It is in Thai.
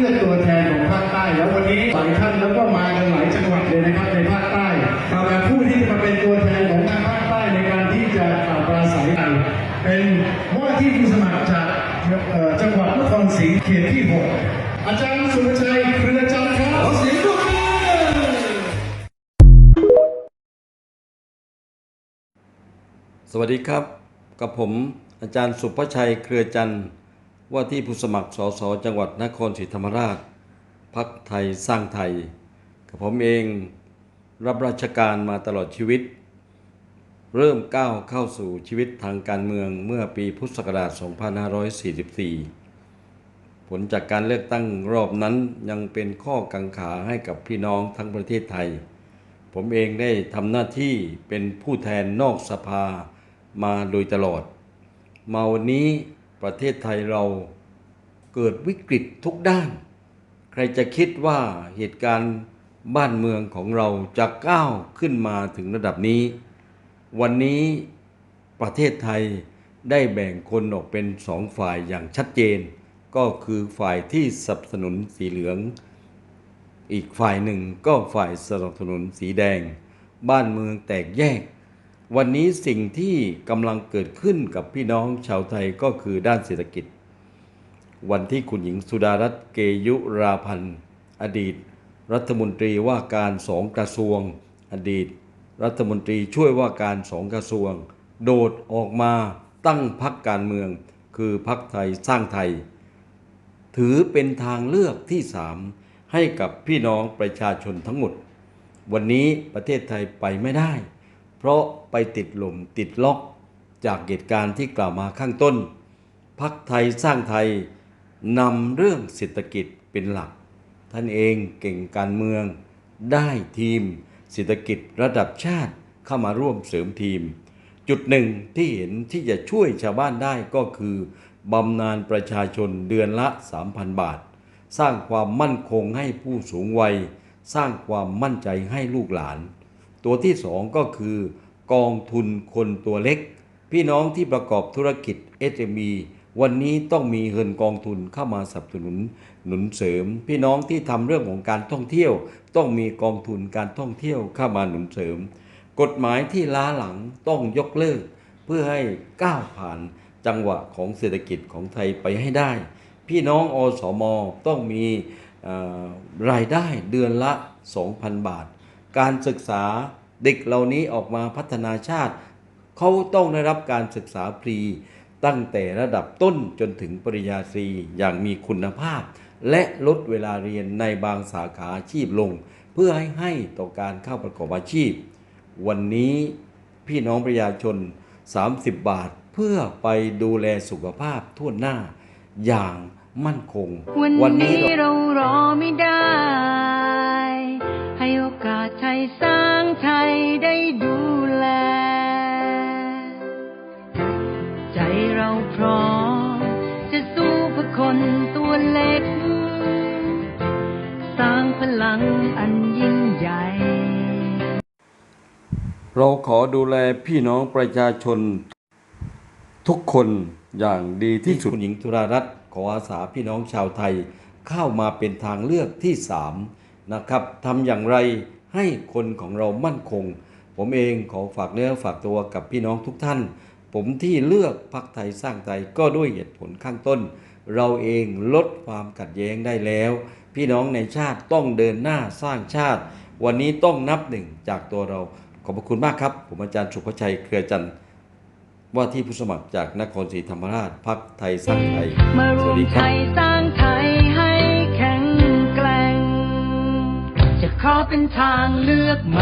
เลือตัวแทนของภาคใต้ แล้ววันนี้หลายท่านแล้วก็มากันหลายจังหวัดเลยนะครับในภาคใต้แต่ผู้ที่จะมาเป็นตัวแทนของทางภาคใต้ในการที่จะกล่าปราศัยกันเป็นว่าที่ผู้สมัครจากจังหวัดนครศรีเขตที่ 6 อาจารย์สุรชัยเครือจันทร์ครับขอเสียงปรบมือสวัสดีครับ กับผมอาจารย์สุภชัยเครือจันทร์ ว่าที่ผู้สมัครสสจังหวัดนครศรีธรรมราชพักไทยสร้างไทยกับผมเองรับราชการมาตลอดชีวิต เริ่มก้าวเข้าสู่ชีวิตทางการเมืองเมื่อปีพุทธศักราช 2544 ผลจากการเลือกตั้งรอบนั้นยังเป็นข้อกังขาให้กับพี่น้องทั้งประเทศไทย ผมเองได้ทำหน้าที่เป็นผู้แทนนอกสภามาโดยตลอด มาวันนี้ ประเทศไทยเราเกิดวิกฤตทุกด้าน ใครจะคิดว่าเหตุการณ์บ้านเมืองของเราจะก้าวขึ้นมาถึงระดับนี้ วันนี้ประเทศไทยได้แบ่งคนออกเป็นสองฝ่ายอย่างชัดเจน ก็คือฝ่ายที่สนับสนุนสีเหลือง อีกฝ่ายหนึ่งก็ฝ่ายสนับสนุนสีแดง บ้านเมืองแตกแยก วันนี้สิ่งที่กำลังเกิดขึ้นกับพี่น้องชาวไทยก็คือด้านเศรษฐกิจ วันที่คุณหญิงสุดารัตน์เกยุราพันธ์อดีต รัฐมนตรีว่าการสองกระทรวง อดีต รัฐมนตรีช่วยว่าการสองกระทรวง โดดออกมาตั้งพักการเมือง คือพักไทยสร้างไทย ถือเป็นทางเลือกที่สามให้กับพี่น้องประชาชนทั้งหมด วันนี้ประเทศไทยไปไม่ได้ เพราะไปติดลมติดล็อกจากเหตุการณ์ที่กล่าวมาข้างต้น พักไทยสร้างไทยนำเรื่องเศรษฐกิจเป็นหลัก ท่านเองเก่งการเมือง ได้ทีมเศรษฐกิจระดับชาติเข้ามาร่วมเสริมทีม จุดหนึ่งที่เห็นที่จะช่วยชาวบ้านได้ก็คือบำนาญประชาชนเดือนละ 3,000 บาท สร้างความมั่นคงให้ผู้สูงวัย สร้างความมั่นใจให้ลูกหลาน ตัวที่สองก็คือกองทุนคนตัวเล็ก พี่น้องที่ประกอบธุรกิจ SME วันนี้ต้องมีเงินกองทุนเข้ามาสนับสนุนหนุนเสริม พี่น้องที่ทำเรื่องของการท่องเที่ยว ต้องมีกองทุนการท่องเที่ยวเข้ามาหนุนเสริม กฎหมายที่ล้าหลังต้องยกเลิก เพื่อให้ก้าวผ่านจังหวะของเศรษฐกิจของไทยไปให้ได้ พี่น้องอสมต้องมีรายได้เดือนละ 2,000 บาท การศึกษาเด็กเหล่านี้ออกมาพัฒนาชาติ เขาต้องได้รับการศึกษาฟรี ตั้งแต่ระดับต้นจนถึงปริญญาตรีอย่างมีคุณภาพ และลดเวลาเรียนในบางสาขาอาชีพลง เพื่อให้ให้ต่อการเข้าประกอบอาชีพ วันนี้พี่น้องประชาชน 30 บาทเพื่อไปดูแลสุขภาพทั่วหน้าอย่างมั่นคง วันนี้เราเรารอไม่ได้ให้โอกา สไทยสร้างไทยได้ดูแล ใจเราพร้อมจะสู้เพื่อคนตัวเล็ก สร้างพลังอันยิ่งใหญ่ เราขอดูแลพี่น้องประชาชน ทุกคนอย่างดีที่สุดคุณหญิงธุรารัตน์ขออาสาพี่น้องชาวไทยเข้ามาเป็นทางเลือกที่สามนะครับทำอย่างไร ให้คนของเรามั่นคง ผมเองขอฝากเนื้อฝากตัวกับพี่น้องทุกท่าน ผมที่เลือกพักไทยสร้างไทยก็ด้วยเหตุผลข้างต้น เราเองลดความขัดแย้งได้แล้ว พี่น้องในชาติต้องเดินหน้าสร้างชาติ วันนี้ต้องนับหนึ่งจากตัวเราขอบพระคุณมากครับ ผมอาจารย์สุภชัยเครือจันทร์ว่าที่ผู้สมัครจากนครศรีธรรมราชพักไทยสร้างไทย สวัสดีคไทรับ ขอเป็นทางเลือกใหม่